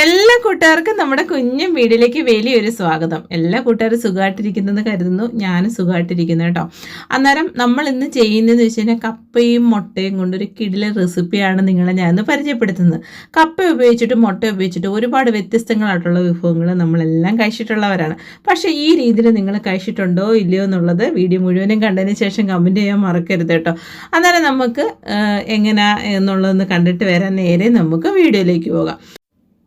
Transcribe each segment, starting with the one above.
എല്ലാ കൂട്ടുകാർക്കും നമ്മുടെ കുഞ്ഞും വീടിലേക്ക് വലിയൊരു സ്വാഗതം. എല്ലാ കൂട്ടുകാരും സുഖമായിട്ടിരിക്കുന്നെന്ന് കരുതുന്നു. ഞാനും സുഖമായിട്ടിരിക്കുന്നു കേട്ടോ. അന്നേരം നമ്മൾ ഇന്ന് ചെയ്യുന്നതെന്ന് വെച്ച് കഴിഞ്ഞാൽ കപ്പയും മുട്ടയും കൊണ്ടൊരു കിടില റെസിപ്പിയാണ് നിങ്ങളെ ഞാൻ ഇന്ന് പരിചയപ്പെടുത്തുന്നത്. കപ്പ ഉപയോഗിച്ചിട്ട് മുട്ട ഉപയോഗിച്ചിട്ട് ഒരുപാട് വ്യത്യസ്തങ്ങളായിട്ടുള്ള വിഭവങ്ങൾ നമ്മളെല്ലാം കഴിച്ചിട്ടുള്ളവരാണ്. പക്ഷേ ഈ രീതിയിൽ നിങ്ങൾ കഴിച്ചിട്ടുണ്ടോ ഇല്ലയോ എന്നുള്ളത് വീഡിയോ മുഴുവനും കണ്ടതിന് ശേഷം കമന്റ് ചെയ്യാൻ മറക്കരുത് കേട്ടോ. അന്നേരം നമുക്ക് എങ്ങനെ എന്നുള്ളതെന്ന് കണ്ടിട്ട് വരാൻ നേരെ നമുക്ക് വീഡിയോയിലേക്ക് പോകാം.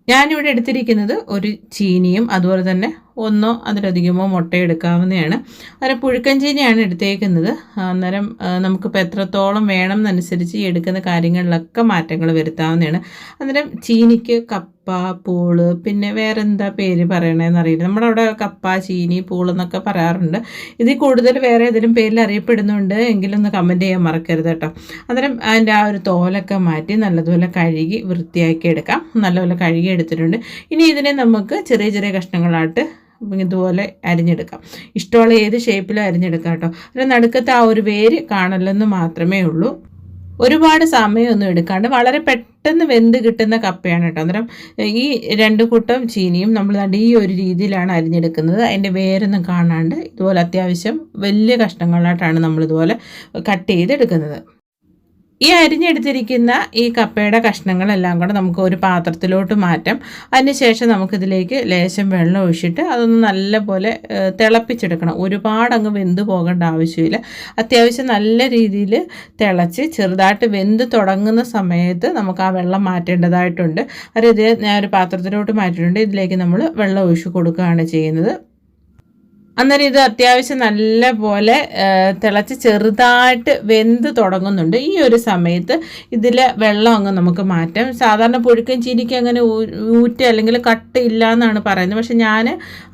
ഞാനിവിടെ എടുത്തിരിക്കുന്നത് ഒരു ചീനിയും അതുപോലെ തന്നെ ഒന്നോ അതിലധികമോ മുട്ട എടുക്കാവുന്നതാണ് അന്നേരം പുഴുക്കൻ ചീനിയാണ് എടുത്തേക്കുന്നത്. അന്നേരം നമുക്കിപ്പോൾ എത്രത്തോളം വേണം എന്നനുസരിച്ച് എടുക്കുന്ന കാര്യങ്ങളിലൊക്കെ മാറ്റങ്ങൾ വരുത്താവുന്നതാണ്. അന്നേരം ചീനിക്ക് കപ്പ പൂൾ പിന്നെ വേറെ എന്താ പേര് പറയണതെന്ന് അറിയില്ല. നമ്മുടെ അവിടെ കപ്പ ചീനി പൂൾ എന്നൊക്കെ പറയാറുണ്ട്. ഇതിൽ കൂടുതൽ വേറെ ഏതെങ്കിലും പേരിൽ അറിയപ്പെടുന്നുണ്ട് എങ്കിലൊന്ന് കമന്റ് ചെയ്യാൻ മറക്കരുത് കേട്ടോ. അന്നേരം അതിന്റെ ആ ഒരു തോലൊക്കെ മാറ്റി നല്ലതുപോലെ കഴുകി വൃത്തിയാക്കി എടുക്കാം. നല്ലപോലെ കഴുകി എടുത്തിട്ടുണ്ട്. ഇനി ഇതിനെ നമുക്ക് ചെറിയ ചെറിയ കഷ്ണങ്ങളായിട്ട് ഇതുപോലെ അരിഞ്ഞെടുക്കാം. ഇഷ്ടമുള്ള ഏത് ഷേപ്പിലും അരിഞ്ഞെടുക്കാം കേട്ടോ. അതിന് നടുക്കത്തെ ആ ഒരു വേര് കാണലെന്ന് മാത്രമേ ഉള്ളൂ. ഒരുപാട് സമയമൊന്നും എടുക്കാണ്ട് വളരെ പെട്ടെന്ന് വെന്ത് കിട്ടുന്ന കപ്പയാണ് കേട്ടോ. അന്നേരം ഈ രണ്ട് കൂട്ടം ചീനിയും നമ്മൾ ഈ ഒരു രീതിയിലാണ് അരിഞ്ഞെടുക്കുന്നത്. അതിന്റെ വേരൊന്നും കാണാണ്ട് ഇതുപോലെ അത്യാവശ്യം വലിയ കഷ്ണങ്ങളായിട്ടാണ് നമ്മളിതുപോലെ കട്ട് ചെയ്തെടുക്കുന്നത്. ഈ അരിഞ്ഞെടുത്തിരിക്കുന്ന ഈ കപ്പയുടെ കഷ്ണങ്ങളെല്ലാം കൂടെ നമുക്ക് ഒരു പാത്രത്തിലോട്ട് മാറ്റാം. അതിനുശേഷം നമുക്കിതിലേക്ക് ലേശം വെള്ളം ഒഴിച്ചിട്ട് അതൊന്ന് നല്ലപോലെ തിളപ്പിച്ചെടുക്കണം. ഒരുപാട് അങ്ങ് വെന്ത് പോകേണ്ട ആവശ്യമില്ല. അത്യാവശ്യം നല്ല രീതിയിൽ തിളച്ച് ചെറുതായിട്ട് വെന്ത് തുടങ്ങുന്ന സമയത്ത് നമുക്ക് ആ വെള്ളം മാറ്റേണ്ടതായിട്ടുണ്ട്. അത് ഞാൻ ഒരു പാത്രത്തിലോട്ട് മാറ്റിയിട്ടുണ്ട്. ഇതിലേക്ക് നമ്മൾ വെള്ളം ഒഴിച്ച് കൊടുക്കുകയാണ് ചെയ്യുന്നത്. അന്നേരം ഇത് അത്യാവശ്യം നല്ല പോലെ തിളച്ച് ചെറുതായിട്ട് വെന്ത് തുടങ്ങുന്നുണ്ട്. ഈ ഒരു സമയത്ത് ഇതിൽ വെള്ളം അങ്ങ് നമുക്ക് മാറ്റാം. സാധാരണ പുഴുക്കൻ ചീനിക്ക് അങ്ങനെ ഊറ്റ അല്ലെങ്കിൽ കട്ട് ഇല്ല എന്നാണ് പറയുന്നത്. പക്ഷെ ഞാൻ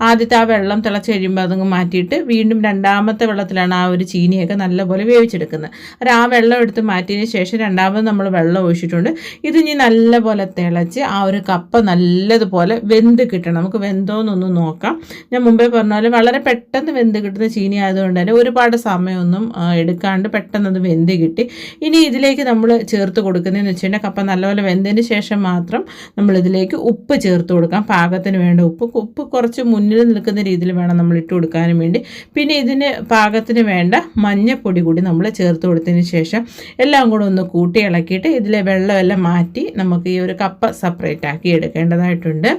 ആദ്യത്തെ ആ വെള്ളം തിളച്ച് കഴിയുമ്പോൾ അതങ്ങ് മാറ്റിയിട്ട് വീണ്ടും രണ്ടാമത്തെ വെള്ളത്തിലാണ് ആ ഒരു ചീനിയൊക്കെ നല്ലപോലെ വേവിച്ചെടുക്കുന്നത്. അത് ആ വെള്ളം എടുത്ത് മാറ്റിയതിന് ശേഷം രണ്ടാമത് നമ്മൾ വെള്ളം ഒഴിച്ചിട്ടുണ്ട്. ഇത് ഇനി നല്ലപോലെ തിളച്ച് ആ ഒരു കപ്പ നല്ലതുപോലെ വെന്ത് കിട്ടണം. നമുക്ക് വെന്തോന്നൊന്ന് നോക്കാം. ഞാൻ മുമ്പേ പറഞ്ഞ പോലെ വളരെ പെട്ടെന്ന് വെന്ത് കിട്ടുന്ന ചീനി ആയതുകൊണ്ട് തന്നെ ഒരുപാട് സമയമൊന്നും എടുക്കാണ്ട് പെട്ടെന്ന് അത് വെന്ത് കിട്ടി. ഇനി ഇതിലേക്ക് നമ്മൾ ചേർത്ത് കൊടുക്കുന്നതെന്ന് വെച്ചിട്ടുണ്ടെങ്കിൽ കപ്പ നല്ലപോലെ വെന്തതിന് ശേഷം മാത്രം നമ്മൾ ഇതിലേക്ക് ഉപ്പ് ചേർത്ത് കൊടുക്കാം. പാകത്തിന് വേണ്ട ഉപ്പ്. ഉപ്പ് കുറച്ച് മുന്നിൽ നിൽക്കുന്ന രീതിയിൽ വേണം നമ്മൾ ഇട്ട് കൊടുക്കാനും വേണ്ടി. പിന്നെ ഇതിന് പാകത്തിന് വേണ്ട മഞ്ഞപ്പൊടി കൂടി നമ്മൾ ചേർത്ത് കൊടുത്തതിന് ശേഷം എല്ലാം കൂടെ ഒന്ന് കൂട്ടി ഇളക്കിയിട്ട് ഇതിലെ വെള്ളമെല്ലാം മാറ്റി നമുക്ക് ഈ ഒരു കപ്പ സെപ്പറേറ്റ് ആക്കി എടുക്കേണ്ടതായിട്ടുണ്ട്.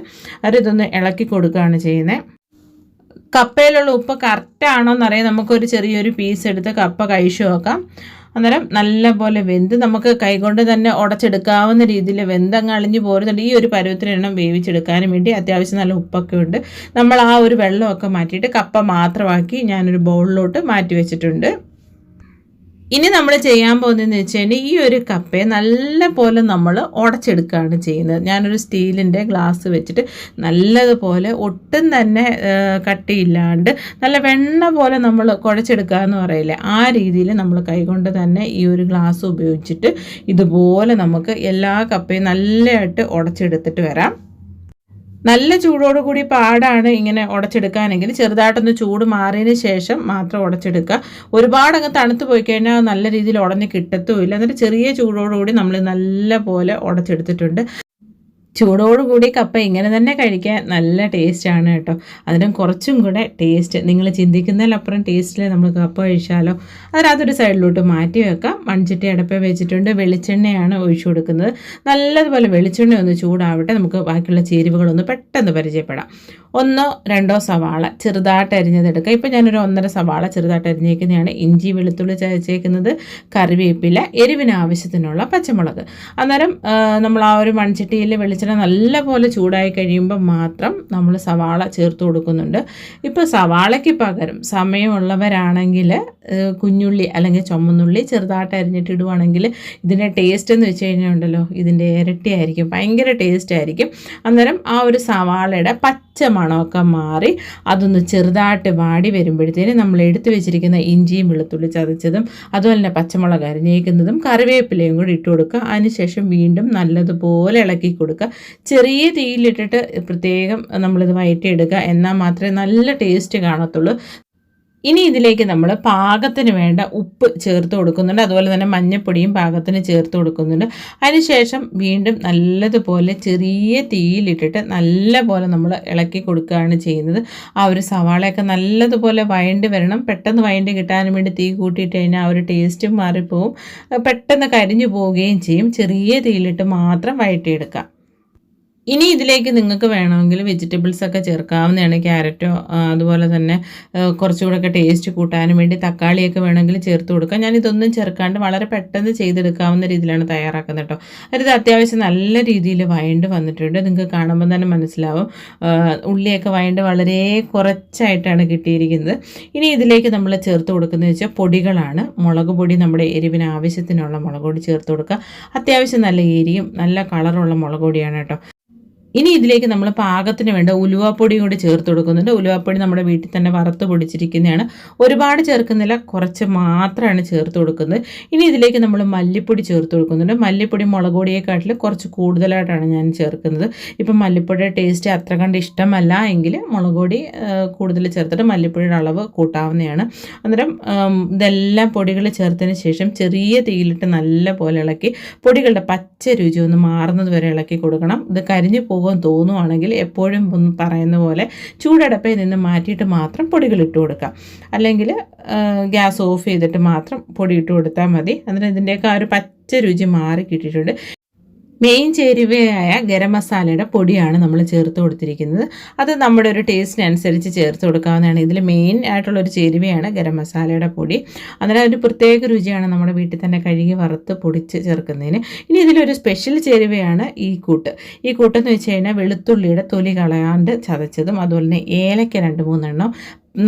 അവരിതൊന്ന് ഇളക്കി കൊടുക്കുകയാണ് ചെയ്യുന്നത്. കപ്പയിലുള്ള ഉപ്പ് കറക്റ്റാണോ എന്നറിയാൻ നമുക്കൊരു ചെറിയൊരു പീസ് എടുത്ത് കപ്പ കഴിച്ചു നോക്കാം. അന്നേരം നല്ലപോലെ വെന്ത് നമുക്ക് കൈകൊണ്ട് തന്നെ ഉടച്ചെടുക്കാവുന്ന രീതിയിൽ വെന്തങ്ങ് അളിഞ്ഞു പോരുന്നുണ്ട്. ഈ ഒരു പരുവത്തിനെണ്ണം വേവിച്ചെടുക്കാനും വേണ്ടി. അത്യാവശ്യം നല്ല ഉപ്പൊക്കെ ഉണ്ട്. നമ്മൾ ആ ഒരു വെള്ളമൊക്കെ മാറ്റിയിട്ട് കപ്പ മാത്രമാക്കി ഞാനൊരു ബൗളിലോട്ട് മാറ്റി വെച്ചിട്ടുണ്ട്. ഇനി നമ്മൾ ചെയ്യാൻ പോകുന്നതെന്ന് വെച്ച് കഴിഞ്ഞാൽ ഈ ഒരു കപ്പയെ നല്ലപോലെ നമ്മൾ ഉടച്ചെടുക്കുകയാണ് ചെയ്യുന്നത്. ഞാനൊരു സ്റ്റീലിന്റെ ഗ്ലാസ് വെച്ചിട്ട് നല്ലതുപോലെ ഒട്ടും തന്നെ കട്ടിയില്ലാണ്ട് നല്ല വെണ്ണ പോലെ നമ്മൾ കുഴച്ചെടുക്കുക എന്ന് പറയില്ലേ ആ രീതിയിൽ നമ്മൾ കൈകൊണ്ട് തന്നെ ഈ ഒരു ഗ്ലാസ് ഉപയോഗിച്ചിട്ട് ഇതുപോലെ നമുക്ക് എല്ലാ കപ്പയും നല്ലതായിട്ട് ഉടച്ചെടുത്തിട്ട് വരാം. നല്ല ചൂടോടുകൂടി പാടാണ് ഇങ്ങനെ ഉടച്ചെടുക്കാനെങ്കിൽ. ചെറുതായിട്ടൊന്ന് ചൂട് മാറിയതിന് ശേഷം മാത്രം ഉടച്ചെടുക്കുക. ഒരുപാട് അങ്ങ് തണുത്ത് പോയി കഴിഞ്ഞാൽ നല്ല രീതിയിൽ ഉടഞ്ഞ് കിട്ടത്തുമില്ല. എന്നിട്ട് ചെറിയ ചൂടോടുകൂടി നമ്മൾ നല്ല പോലെ ഉടച്ചെടുത്തിട്ടുണ്ട്. ചൂടോടുകൂടി കപ്പ ഇങ്ങനെ തന്നെ കഴിക്കാൻ നല്ല ടേസ്റ്റാണ് കേട്ടോ. അതിനും കുറച്ചും കൂടെ ടേസ്റ്റ്. നിങ്ങൾ ചിന്തിക്കുന്നതിലപ്പുറം ടേസ്റ്റിൽ നമ്മൾ കപ്പ കഴിച്ചാലോ അതിനകത്തൊരു സൈഡിലോട്ട് മാറ്റി വെക്കാം. മൺചട്ടി അടപ്പ വെച്ചിട്ടുണ്ട്. വെളിച്ചെണ്ണയാണ് ഒഴിച്ചു കൊടുക്കുന്നത്. നല്ലതുപോലെ വെളിച്ചെണ്ണ ഒന്ന് ചൂടാവട്ടെ. നമുക്ക് ബാക്കിയുള്ള ചേരുവകളൊന്ന് പെട്ടെന്ന് പരിചയപ്പെടാം. ഒന്നോ രണ്ടോ സവാള ചെറുതായിട്ട് അരിഞ്ഞതെടുക്കുക ഇപ്പോൾ ഞാനൊരു ഒന്നര സവാള ചെറുതായിട്ട് അരിഞ്ഞേക്കുന്നതാണ്. ഇഞ്ചി വെളുത്തുള്ളി ചതച്ചേക്കുന്നത് കറിവേപ്പില എരിവിന് ആവശ്യത്തിനുള്ള പച്ചമുളക്. അന്നേരം നമ്മൾ ആ ഒരു മൺചട്ടിയിൽ വെളിച്ചെണ്ണ നല്ലപോലെ ചൂടായി കഴിയുമ്പോൾ മാത്രം നമ്മൾ സവാള ചേർത്ത് കൊടുക്കുന്നുണ്ട്. ഇപ്പോൾ സവാളയ്ക്ക് പകരം സമയമുള്ളവരാണെങ്കിൽ കുഞ്ഞുള്ളി അല്ലെങ്കിൽ ചുമന്നുള്ളി ചെറുതായിട്ട് അരിഞ്ഞിട്ട് ഇടുവാണെങ്കിൽ ഇതിന്റെ ടേസ്റ്റ് എന്ന് വെച്ച് കഴിഞ്ഞാൽ ഉണ്ടല്ലോ ഇതിന്റെ ഇരട്ടിയായിരിക്കും ഭയങ്കര ടേസ്റ്റ് ആയിരിക്കും. അന്നേരം ആ ഒരു സവാളയുടെ പച്ച മണമൊക്കെ മാറി അതൊന്ന് ചെറുതായിട്ട് വാടി വരുമ്പോഴത്തേന് നമ്മൾ എടുത്തു വെച്ചിരിക്കുന്ന ഇഞ്ചിയും വെളുത്തുള്ളി ചതച്ചതും അതുപോലെ തന്നെ പച്ചമുളക് അരിഞ്ഞേക്കുന്നതും കറിവേപ്പിലയും കൂടി ഇട്ട് കൊടുക്കുക. അതിനുശേഷം വീണ്ടും നല്ലതുപോലെ ഇളക്കി കൊടുക്കുക. ചെറിയ തീയിലിട്ടിട്ട് പ്രത്യേകം നമ്മളിത് വയറ്റിയെടുക്കുക. എന്നാൽ മാത്രമേ നല്ല ടേസ്റ്റ് കാണത്തുള്ളൂ. ഇനി ഇതിലേക്ക് നമ്മൾ പാകത്തിന് വേണ്ട ഉപ്പ് ചേർത്ത് കൊടുക്കുന്നുണ്ട്. അതുപോലെ തന്നെ മഞ്ഞൾപ്പൊടിയും പാകത്തിന് ചേർത്ത് കൊടുക്കുന്നുണ്ട്. അതിനുശേഷം വീണ്ടും നല്ലതുപോലെ ചെറിയ തീയിലിട്ടിട്ട് നല്ലപോലെ നമ്മൾ ഇളക്കി കൊടുക്കുകയാണ് ചെയ്യുന്നത്. ആ ഒരു സവാളയൊക്കെ നല്ലതുപോലെ വയണ്ടി വരണം. പെട്ടെന്ന് വയണ്ടി കിട്ടാൻ വേണ്ടി തീ കൂട്ടിയിട്ട് കഴിഞ്ഞാൽ ആ ഒരു ടേസ്റ്റും മാറിപ്പോവും. പെട്ടെന്ന് കരിഞ്ഞു പോവുകയും ചെയ്യും. ചെറിയ തീയിലിട്ട് മാത്രം വഴറ്റിയെടുക്കാം ഇനി ഇതിലേക്ക് നിങ്ങൾക്ക് വേണമെങ്കിൽ വെജിറ്റബിൾസ് ഒക്കെ ചേർക്കാവുന്നതാണ്. ക്യാരറ്റോ അതുപോലെ തന്നെ കുറച്ചുകൂടെ ടേസ്റ്റ് കൂട്ടാനും വേണ്ടി തക്കാളിയൊക്കെ വേണമെങ്കിൽ ചേർത്ത് കൊടുക്കാം. ഞാൻ ഇതൊന്നും ചേർക്കാണ്ട് വളരെ പെട്ടെന്ന് ചെയ്തെടുക്കാവുന്ന രീതിയിലാണ് തയ്യാറാക്കുന്നത് കേട്ടോ. അതായത് അത്യാവശ്യം നല്ല രീതിയിൽ വയണ്ട് വന്നിട്ടുണ്ട്. നിങ്ങൾക്ക് കാണുമ്പോൾ തന്നെ മനസ്സിലാവും. ഉള്ളിയൊക്കെ വയണ്ട് വളരെ കുറച്ചായിട്ടാണ് കിട്ടിയിരിക്കുന്നത്. ഇനി ഇതിലേക്ക് നമ്മൾ ചേർത്ത് കൊടുക്കുന്നത് വെച്ചാൽ പൊടികളാണ്. മുളക് പൊടി നമ്മുടെ എരിവിന് ആവശ്യത്തിനുള്ള മുളക് പൊടി ചേർത്ത് കൊടുക്കുക. അത്യാവശ്യം നല്ല എരിയും നല്ല കളറുള്ള മുളക് പൊടിയാണ് കേട്ടോ. ഇനി ഇതിലേക്ക് നമ്മൾ പാകത്തിന് വേണ്ട ഉലുവാപ്പൊടി കൂടി ചേർത്ത് കൊടുക്കുന്നുണ്ട്. ഉലുവാപ്പൊടി നമ്മുടെ വീട്ടിൽ തന്നെ വറുത്ത് പൊടിച്ചിരിക്കുന്നതാണ്. ഒരുപാട് ചേർക്കുന്നില്ല കുറച്ച് മാത്രമാണ് ചേർത്ത് കൊടുക്കുന്നത്. ഇനി ഇതിലേക്ക് നമ്മൾ മല്ലിപ്പൊടി ചേർത്ത് കൊടുക്കുന്നുണ്ട്. മല്ലിപ്പൊടി മുളക് പൊടിയെക്കാട്ടിൽ കുറച്ച് കൂടുതലായിട്ടാണ് ഞാൻ ചേർക്കുന്നത്. ഇപ്പം മല്ലിപ്പൊടിയുടെ ടേസ്റ്റ് അത്ര കണ്ട് ഇഷ്ടമല്ല എങ്കിൽ മുളക് പൊടി കൂടുതൽ ചേർത്തിട്ട് മല്ലിപ്പൊടിയുടെ അളവ് കൂട്ടാവുന്നതാണ്. അന്നേരം ഇതെല്ലാം പൊടികൾ ചേർത്തതിന് ശേഷം ചെറിയ തീയിലിട്ട് നല്ല പോലെ ഇളക്കി പൊടികളുടെ പച്ച രുചി ഒന്ന് മാറുന്നത് വരെ ഇളക്കി കൊടുക്കണം. ഇത് കരിഞ്ഞു പോകും പോകുമെന്ന് തോന്നുവാണെങ്കിൽ എപ്പോഴും പറയുന്ന പോലെ ചൂടടപ്പിൽ നിന്ന് മാറ്റിയിട്ട് മാത്രം പൊടികൾ ഇട്ട് കൊടുക്കുക അല്ലെങ്കിൽ ഗ്യാസ് ഓഫ് ചെയ്തിട്ട് മാത്രം പൊടി ഇട്ട് കൊടുത്താൽ മതി. അന്നേരം ഇതിന്റെയൊക്കെ ആ ഒരു പച്ച രുചി മാറി കിട്ടിയിട്ടുണ്ട്. മെയിൻ ചേരുവയായ ഗരം മസാലയുടെ പൊടിയാണ് നമ്മൾ ചേർത്ത് കൊടുത്തിരിക്കുന്നത്. അത് നമ്മുടെ ഒരു ടേസ്റ്റിനനുസരിച്ച് ചേർത്ത് കൊടുക്കാവുന്നതാണ്. ഇതിൽ മെയിൻ ആയിട്ടുള്ള ഒരു ചേരുവയാണ് ഗരം മസാലയുടെ പൊടി. അതിന് ഒരു പ്രത്യേക രുചിയാണ് നമ്മുടെ വീട്ടിൽ തന്നെ കഴുകി വറുത്ത് പൊടിച്ച് ചേർക്കുന്നതിന്. ഇനി ഇതിലൊരു സ്പെഷ്യൽ ചേരുവയാണ് ഈ കൂട്ട്. ഈ കൂട്ടെന്ന് വെച്ച് കഴിഞ്ഞാൽ വെളുത്തുള്ളിയുടെ തൊലി കളയാണ്ട് ചതച്ചതും അതുപോലെ തന്നെ ഏലക്ക രണ്ട് മൂന്നെണ്ണം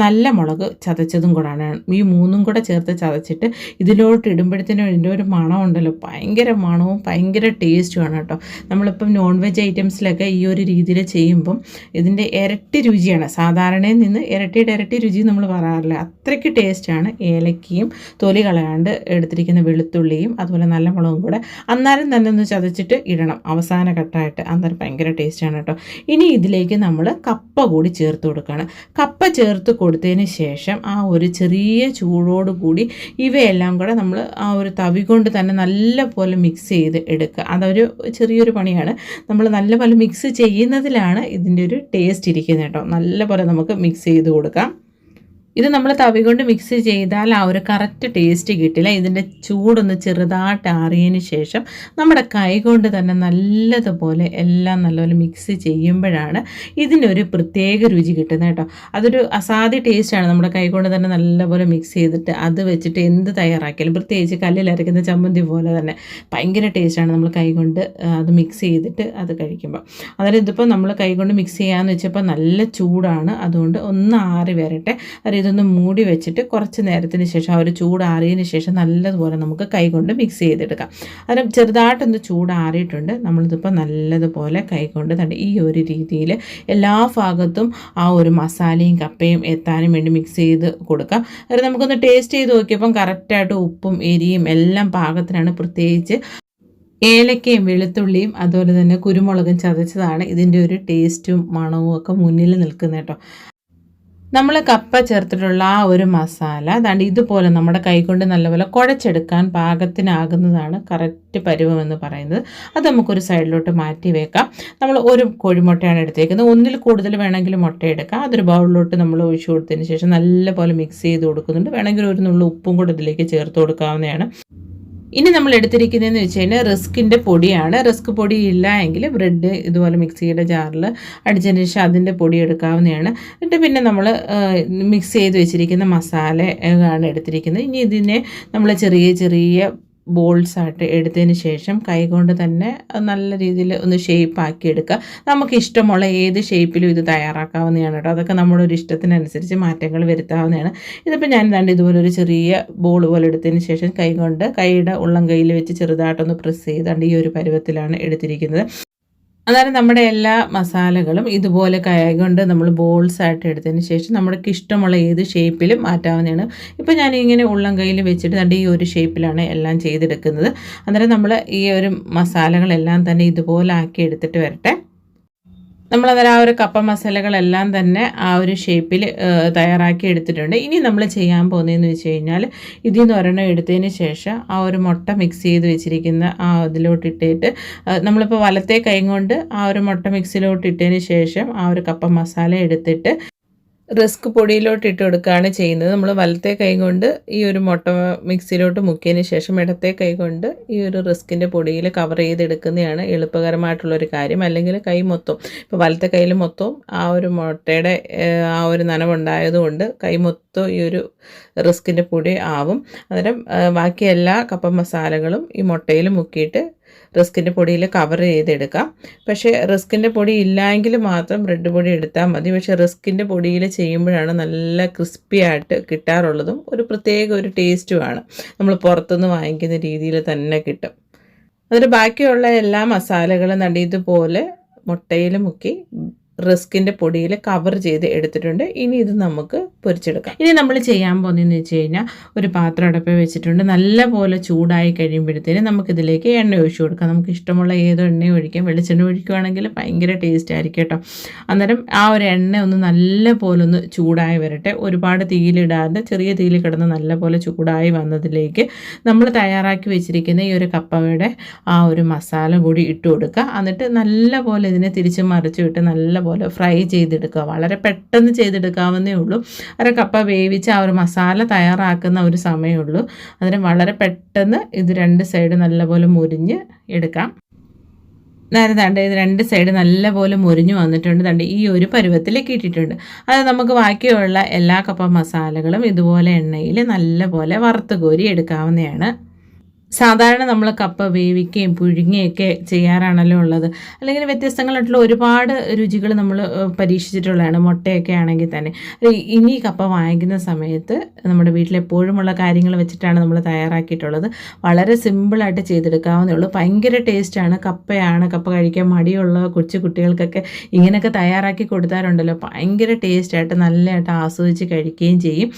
നല്ല മുളക് ചതച്ചതും കൂടാണ് ഈ മൂന്നും കൂടെ ചേർത്ത് ചതച്ചിട്ട് ഇതിലോട്ട് ഇടുമ്പോഴത്തേനും ഇതിന്റെ ഒരു മണം ഉണ്ടല്ലോ. ഭയങ്കര മണവും ഭയങ്കര ടേസ്റ്റുമാണ് കേട്ടോ. നമ്മളിപ്പം നോൺ വെജ് ഐറ്റംസിലൊക്കെ ഈ ഒരു രീതിയിൽ ചെയ്യുമ്പം ഇതിന്റെ ഇരട്ടി രുചിയാണ്. സാധാരണയിൽ നിന്ന് ഇരട്ടിയുടെ ഇരട്ടി രുചി നമ്മൾ പറയാറില്ല. അത്രയ്ക്ക് ടേസ്റ്റാണ് ഏലക്കയും തൊലി കളയാണ്ട് എടുത്തിരിക്കുന്ന വെളുത്തുള്ളിയും അതുപോലെ നല്ല മുളകും കൂടെ അന്നേരം തന്നെ ഒന്ന് ചതച്ചിട്ട് ഇടണം. അവസാന ഘട്ടമായിട്ട് അന്നേരം ഭയങ്കര ടേസ്റ്റാണ് കേട്ടോ. ഇനി ഇതിലേക്ക് നമ്മൾ കപ്പ കൂടി ചേർത്ത് കൊടുക്കുകയാണ്. കപ്പ ചേർത്ത് കൊടുത്തതിന് ശേഷം ആ ഒരു ചെറിയ ചൂടോട് കൂടി ഇവയെല്ലാം കൂടെ നമ്മൾ ആ ഒരു തവി കൊണ്ട് തന്നെ നല്ല പോലെ മിക്സ് ചെയ്ത് എടുക്കുക. അതൊരു ചെറിയൊരു പണിയാണ്. നമ്മൾ നല്ല പോലെ മിക്സ് ചെയ്യുന്നതിലാണ് ഇതിന്റെ ഒരു ടേസ്റ്റ് ഇരിക്കുന്നത് കേട്ടോ. നല്ല പോലെ നമുക്ക് മിക്സ് ചെയ്ത് കൊടുക്കാം. ഇത് നമ്മൾ തവി കൊണ്ട് മിക്സ് ചെയ്താൽ ആ ഒരു കറക്റ്റ് ടേസ്റ്റ് കിട്ടില്ല. ഇതിന്റെ ചൂടൊന്ന് ചെറുതായിട്ട് ആറിയതിന് ശേഷം നമ്മുടെ കൈ കൊണ്ട് തന്നെ നല്ലതുപോലെ എല്ലാം നല്ലപോലെ മിക്സ് ചെയ്യുമ്പോഴാണ് ഇതിനൊരു പ്രത്യേക രുചി കിട്ടുന്നത് കേട്ടോ. അതൊരു അസാധ്യ ടേസ്റ്റാണ് നമ്മുടെ കൈ കൊണ്ട് തന്നെ നല്ലപോലെ മിക്സ് ചെയ്തിട്ട് അത് വെച്ചിട്ട് എന്ത് തയ്യാറാക്കിയാലും. പ്രത്യേകിച്ച് കല്ലിലരയ്ക്കുന്ന ചമ്മന്തി പോലെ തന്നെ ഭയങ്കര ടേസ്റ്റാണ് നമ്മൾ കൈ കൊണ്ട് അത് മിക്സ് ചെയ്തിട്ട് അത് കഴിക്കുമ്പോൾ അതായത് ഇതിപ്പോൾ നമ്മൾ കൈ കൊണ്ട് മിക്സ് ചെയ്യാമെന്ന് വെച്ചപ്പോൾ നല്ല ചൂടാണ്. അതുകൊണ്ട് ഒന്ന് ആറി വരട്ടെ. ഇതൊന്ന് മൂടി വെച്ചിട്ട് കുറച്ച് നേരത്തിന് ശേഷം ആ ഒരു ചൂടാറിയതിന് ശേഷം നല്ലതുപോലെ നമുക്ക് കൈകൊണ്ട് മിക്സ് ചെയ്തെടുക്കാം. അതിന് ചെറുതായിട്ടൊന്ന് ചൂടാറിയിട്ടുണ്ട് നമ്മളിതിപ്പോൾ നല്ലതുപോലെ കൈകൊണ്ട് തന്നെ ഈ ഒരു രീതിയിൽ എല്ലാ ഭാഗത്തും ആ ഒരു മസാലയും കപ്പയും എത്താനും വേണ്ടി മിക്സ് ചെയ്ത് കൊടുക്കാം. അത് നമുക്കൊന്ന് ടേസ്റ്റ് ചെയ്ത് നോക്കിയപ്പം കറക്റ്റായിട്ട് ഉപ്പും എരിയും എല്ലാം പാകത്തിനാണ്. പ്രത്യേകിച്ച് ഏലക്കയും വെളുത്തുള്ളിയും അതുപോലെ തന്നെ കുരുമുളകും ചതച്ചതാണ്. ഇതിന്റെ ഒരു ടേസ്റ്റും മണവും ഒക്കെ മുന്നിൽ നിൽക്കുന്നത് കേട്ടോ നമ്മൾ കപ്പ ചേർത്തിട്ടുള്ള ആ ഒരു മസാല അതാണ്ട് ഇതുപോലെ നമ്മുടെ കൈകൊണ്ട് നല്ലപോലെ കുഴച്ചെടുക്കാൻ പാകത്തിനാകുന്നതാണ് കറക്റ്റ് പരുവം എന്ന് പറയുന്നത്. അത് നമുക്കൊരു സൈഡിലോട്ട് മാറ്റി വെക്കാം. നമ്മൾ ഒരു കോഴിമുട്ടയാണ് എടുത്തേക്കുന്നത്. ഒന്നിൽ കൂടുതൽ വേണമെങ്കിൽ മുട്ട എടുക്കാം അതൊരു ബൗളിലോട്ട് നമ്മൾ ഒഴിച്ചു കൊടുത്തതിന് ശേഷം നല്ലപോലെ മിക്സ് ചെയ്ത് കൊടുക്കുന്നുണ്ട്. വേണമെങ്കിൽ ഒരു നുള്ള ഉപ്പും കൂടെ ഇതിലേക്ക് ചേർത്ത് കൊടുക്കാവുന്നതാണ്. ഇനി നമ്മൾ എടുത്തിരിക്കുന്നതെന്ന് വെച്ച് കഴിഞ്ഞാൽ റിസ്കിന്റെ പൊടിയാണ്. റിസ്ക് പൊടി ഇല്ല എങ്കിൽ ബ്രെഡ് ഇതുപോലെ മിക്സിയുടെ ജാറിൽ അടിച്ചതിന് ശേഷം അതിന്റെ പൊടി എടുക്കാവുന്നതാണ്. എന്നിട്ട് പിന്നെ നമ്മൾ മിക്സ് ചെയ്ത് വെച്ചിരിക്കുന്ന മസാല ആണ് എടുത്തിരിക്കുന്നത്. ഇനി ഇതിനെ നമ്മൾ ചെറിയ ചെറിയ ബോൾസ് ആയിട്ട് എടുത്തതിന് ശേഷം കൈകൊണ്ട് തന്നെ നല്ല രീതിയിൽ ഒന്ന് ഷേപ്പ് ആക്കി എടുക്കുക. നമുക്ക് ഇഷ്ടമുള്ള ഏത് ഷേപ്പിലും ഇത് തയ്യാറാക്കാവുന്നതാണ് കേട്ടോ. അതൊക്കെ നമ്മുടെ ഒരു ഇഷ്ടത്തിനനുസരിച്ച് മാറ്റങ്ങൾ വരുത്താവുന്നതാണ്. ഇതിപ്പോൾ ഞാൻ രണ്ട് ഇതുപോലെ ഒരു ചെറിയ ബോൾ പോലെ എടുത്തതിന് ശേഷം കൈകൊണ്ട് കൈയുടെ ഉള്ളം കയ്യിൽ വെച്ച് ചെറുതായിട്ടൊന്ന് പ്രസ് ചെയ്താണ്ട് ഈ ഒരു പരുവത്തിലാണ് എടുത്തിരിക്കുന്നത്. അതായത് നമ്മുടെ എല്ലാ മസാലകളും ഇതുപോലെ കൈകൊണ്ട് നമ്മൾ ബോൾസ് ആയിട്ട് എടുത്തതിന് ശേഷം നമ്മൾക്ക് ഇഷ്ടമുള്ള ഏത് ഷേപ്പിലും മാറ്റാവുന്നതാണ്. ഇപ്പോൾ ഞാൻ ഇങ്ങനെ ഉള്ളം കയ്യിൽ വെച്ചിട്ട് തന്റെ ഈ ഒരു ഷേപ്പിലാണ് എല്ലാം ചെയ്തെടുക്കുന്നത്. അന്നേരം നമ്മൾ ഈ ഒരു മസാലകളെല്ലാം തന്നെ ഇതുപോലെ ആക്കി എടുത്തിട്ട് വരട്ടെ. നമ്മളന്നേരം ആ ഒരു കപ്പ മസാലകളെല്ലാം തന്നെ ആ ഒരു ഷേപ്പിൽ തയ്യാറാക്കി എടുത്തിട്ടുണ്ട്. ഇനി നമ്മൾ ചെയ്യാൻ പോകുന്നതെന്ന് വെച്ച് കഴിഞ്ഞാൽ ഇതിൽ നിന്ന് ഒരെണ്ണം എടുത്തതിന് ശേഷം ആ ഒരു മുട്ട മിക്സ് ചെയ്ത് വെച്ചിരിക്കുന്ന ആ ഇതിലോട്ടിട്ടിട്ട് നമ്മളിപ്പോൾ വലത്തെ കൈ കൊണ്ട് ആ ഒരു മുട്ട മിക്സിലോട്ട് ഇട്ടതിന് ശേഷം ആ ഒരു കപ്പ മസാല എടുത്തിട്ട് റിസ്ക് പൊടിയിലോട്ട് ഇട്ട് കൊടുക്കുകയാണ് ചെയ്യുന്നത്. നമ്മൾ വലത്തെ കൈ കൊണ്ട് ഈ ഒരു മുട്ട മിക്സിയിലോട്ട് മുക്കിയതിന് ശേഷം ഇടത്തെ കൈ കൊണ്ട് ഈ ഒരു റിസ്കിന്റെ പൊടിയിൽ കവർ ചെയ്തെടുക്കുന്നതാണ് എളുപ്പകരമായിട്ടുള്ളൊരു കാര്യം. അല്ലെങ്കിൽ കൈ മൊത്തം ഇപ്പോൾ വലത്തെ കയ്യിൽ മൊത്തം ആ ഒരു മുട്ടയുടെ ആ ഒരു നനവുണ്ടായതുകൊണ്ട് കൈ മൊത്തം ഈ ഒരു റിസ്കിന്റെ പൊടി ആവും. അന്നേരം ബാക്കി എല്ലാ കപ്പ മസാലകളും ഈ മുട്ടയിൽ മുക്കിയിട്ട് റിസ്കിന്റെ പൊടിയിൽ കവർ ചെയ്തെടുക്കാം. പക്ഷേ റിസ്കിന്റെ പൊടി ഇല്ലായെങ്കിൽ മാത്രം ബ്രെഡ് പൊടി എടുത്താൽ മതി. പക്ഷേ റിസ്കിന്റെ പൊടിയിൽ ചെയ്യുമ്പോഴാണ് നല്ല ക്രിസ്പി ആയിട്ട് കിട്ടാറുള്ളതും ഒരു പ്രത്യേക ഒരു ടേസ്റ്റുമാണ്. നമ്മൾ പുറത്തുനിന്ന് വാങ്ങിക്കുന്ന രീതിയിൽ തന്നെ കിട്ടും. അതിന് ബാക്കിയുള്ള എല്ലാ മസാലകളും നടിയതുപോലെ മുട്ടയിൽ മുക്കി റിസ്കിന്റെ പൊടിയിൽ കവർ ചെയ്ത് എടുത്തിട്ടുണ്ട്. ഇനി ഇത് നമുക്ക് പൊരിച്ചെടുക്കാം. ഇനി നമ്മൾ ചെയ്യാൻ പോകുന്നതെന്ന് വെച്ച് കഴിഞ്ഞാൽ ഒരു പാത്രം അടപ്പ് വെച്ചിട്ടുണ്ട്. നല്ല പോലെ ചൂടായി കഴിയുമ്പോഴത്തേന് നമുക്കിതിലേക്ക് എണ്ണ ഒഴിച്ചു കൊടുക്കാം. നമുക്ക് ഇഷ്ടമുള്ള ഏതോ എണ്ണ ഒഴിക്കാം. വെളിച്ചെണ്ണ ഒഴിക്കുകയാണെങ്കിൽ ഭയങ്കര ടേസ്റ്റ് ആയിരിക്കും കേട്ടോ. അന്നേരം ആ ഒരു എണ്ണ ഒന്ന് നല്ല പോലെ ഒന്ന് ചൂടായി വരട്ടെ. ഒരുപാട് തീയിലിടാതെ ചെറിയ തീയിൽ കിടന്ന് നല്ല പോലെ ചൂടായി വന്നതിലേക്ക് നമ്മൾ തയ്യാറാക്കി വെച്ചിരിക്കുന്ന ഈ ഒരു കപ്പയുടെ ആ ഒരു മസാല കൂടി ഇട്ട് കൊടുക്കുക. എന്നിട്ട് നല്ല പോലെ ഇതിനെ തിരിച്ച് മറിച്ച് വിട്ട് നല്ല പോലെ ഫ്രൈ ചെയ്തെടുക്കുക. വളരെ പെട്ടെന്ന് ചെയ്തെടുക്കാവുന്നേ ഉള്ളൂ. ഒരു കപ്പ വേവിച്ച് ആ ഒരു മസാല തയ്യാറാക്കുന്ന ഒരു സമയമുള്ളൂ. അതിന് വളരെ പെട്ടെന്ന് ഇത് രണ്ട് സൈഡ് നല്ലപോലെ മുരിഞ്ഞ് എടുക്കാം. നേരെ തണ്ട് ഇത് രണ്ട് സൈഡ് നല്ലപോലെ മുരിഞ്ഞു വന്നിട്ടുണ്ട്. തണ്ട് ഈ ഒരു പരുവത്തിലേക്ക് ഇട്ടിട്ടുണ്ട്. അത് നമുക്ക് ബാക്കിയുള്ള എല്ലാ കപ്പ മസാലകളും ഇതുപോലെ എണ്ണയിൽ നല്ലപോലെ വറുത്ത് കോരി എടുക്കാവുന്നതാണ്. സാധാരണ നമ്മൾ കപ്പ വേവിക്കുകയും പുഴുങ്ങുകയൊക്കെ ചെയ്യാറാണല്ലോ ഉള്ളത്. അല്ലെങ്കിൽ വ്യത്യസ്തങ്ങളായിട്ടുള്ള ഒരുപാട് രുചികൾ നമ്മൾ പരീക്ഷിച്ചിട്ടുള്ളതാണ് മുട്ടയൊക്കെ ആണെങ്കിൽ തന്നെ. ഇനി കപ്പ വാങ്ങിക്കുന്ന സമയത്ത് നമ്മുടെ വീട്ടിലെപ്പോഴുമുള്ള കാര്യങ്ങൾ വെച്ചിട്ടാണ് നമ്മൾ തയ്യാറാക്കിയിട്ടുള്ളത്. വളരെ സിമ്പിളായിട്ട് ചെയ്തെടുക്കാവുന്നേ ഉള്ളൂ. ഭയങ്കര ടേസ്റ്റാണ് കപ്പയാണ് കപ്പ കഴിക്കാൻ മടിയുള്ള കൊച്ചു കുട്ടികൾക്കൊക്കെ ഇങ്ങനെയൊക്കെ തയ്യാറാക്കി കൊടുത്താറുണ്ടല്ലോ ഭയങ്കര ടേസ്റ്റായിട്ട് നല്ലതായിട്ട് ആസ്വദിച്ച് കഴിക്കുകയും ചെയ്യും.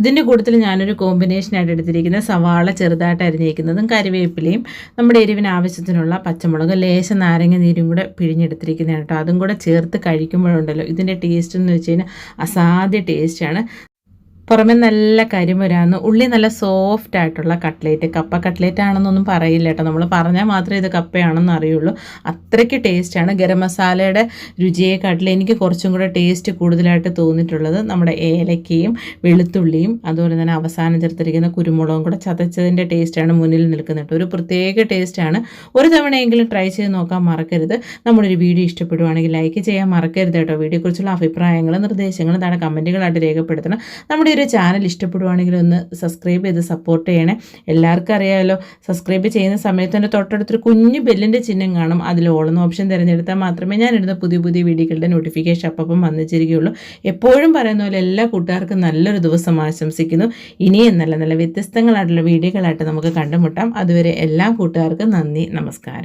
ഇതിന്റെ കൂട്ടത്തിൽ ഞാനൊരു കോമ്പിനേഷനായിട്ട് എടുത്തിരിക്കുന്ന സവാള ചെറുതായിട്ട് അരിഞ്ഞിരിക്കുന്നതും കറിവേപ്പിലയും നമ്മുടെ എരിവിന് ആവശ്യത്തിനുള്ള പച്ചമുളക് ലേശം നാരങ്ങ നീരും കൂടെ പിഴിഞ്ഞെടുത്തിരിക്കുന്നതാണ് കേട്ടോ. അതും കൂടെ ചേർത്ത് കഴിക്കുമ്പോഴുണ്ടല്ലോ ഇതിന്റെ ടേസ്റ്റ് എന്ന് വെച്ച് കഴിഞ്ഞാൽ അസാധ്യ ടേസ്റ്റാണ് പുറമെ നല്ല കരിമുരാന്ന് ഉള്ളി നല്ല സോഫ്റ്റ് ആയിട്ടുള്ള കട്ട്ലേറ്റ് കപ്പ കട്ട്ലേറ്റ് ആണെന്നൊന്നും പറയില്ല കേട്ടോ. നമ്മൾ പറഞ്ഞാൽ മാത്രമേ ഇത് കപ്പയാണെന്ന് അറിയുള്ളൂ. അത്രയ്ക്ക് ടേസ്റ്റാണ് ഗരം മസാലയുടെ രുചിയെക്കാട്ടിൽ എനിക്ക് കുറച്ചും കൂടെ ടേസ്റ്റ് കൂടുതലായിട്ട് തോന്നിയിട്ടുള്ളത് നമ്മുടെ ഏലക്കയും വെളുത്തുള്ളിയും അതുപോലെ തന്നെ അവസാനം ചേർത്തിരിക്കുന്ന കുരുമുളകും കൂടെ ചതച്ചതിന്റെ ടേസ്റ്റാണ് മുന്നിൽ നിൽക്കുന്നത് ഒരു പ്രത്യേക ടേസ്റ്റാണ് ഒരു തവണയെങ്കിലും ട്രൈ ചെയ്ത് നോക്കാൻ മറക്കരുത്. നമ്മുടെ വീഡിയോ ഇഷ്ടപ്പെടുവാണെങ്കിൽ ലൈക്ക് ചെയ്യാൻ മറക്കരുത് കേട്ടോ. വീഡിയോയെക്കുറിച്ചുള്ള അഭിപ്രായങ്ങളും നിർദ്ദേശങ്ങളും താഴെ കമന്റുകളായിട്ട് രേഖപ്പെടുത്തണം. നമ്മുടെ ഒരു ചാനൽ ഇഷ്ടപ്പെടുവാണെങ്കിൽ ഒന്ന് സബ്സ്ക്രൈബ് ചെയ്ത് സപ്പോർട്ട് ചെയ്യണേ. എല്ലാവർക്കും അറിയാമല്ലോ സബ്സ്ക്രൈബ് ചെയ്യുന്ന സമയത്ത് തന്നെ തൊട്ടടുത്തൊരു കുഞ്ഞു ബെല്ലിന്റെ ചിഹ്നം കാണും. അതിൽ ഓളുന്ന ഓപ്ഷൻ തിരഞ്ഞെടുത്താൽ മാത്രമേ ഞാൻ ഇടുന്ന പുതിയ പുതിയ വീഡിയോകളുടെ നോട്ടിഫിക്കേഷൻ അപ്പം വന്നിച്ചിരിക്കുകയുള്ളൂ എപ്പോഴും പറയുന്ന പോലെ എല്ലാ കൂട്ടുകാർക്കും നല്ലൊരു ദിവസം ആശംസിക്കുന്നു. ഇനിയും നല്ല നല്ല വ്യത്യസ്തങ്ങളായിട്ടുള്ള വീഡിയോകളായിട്ട് നമുക്ക് കണ്ടുമുട്ടാം. അതുവരെ എല്ലാ കൂട്ടുകാർക്കും നന്ദി നമസ്കാരം.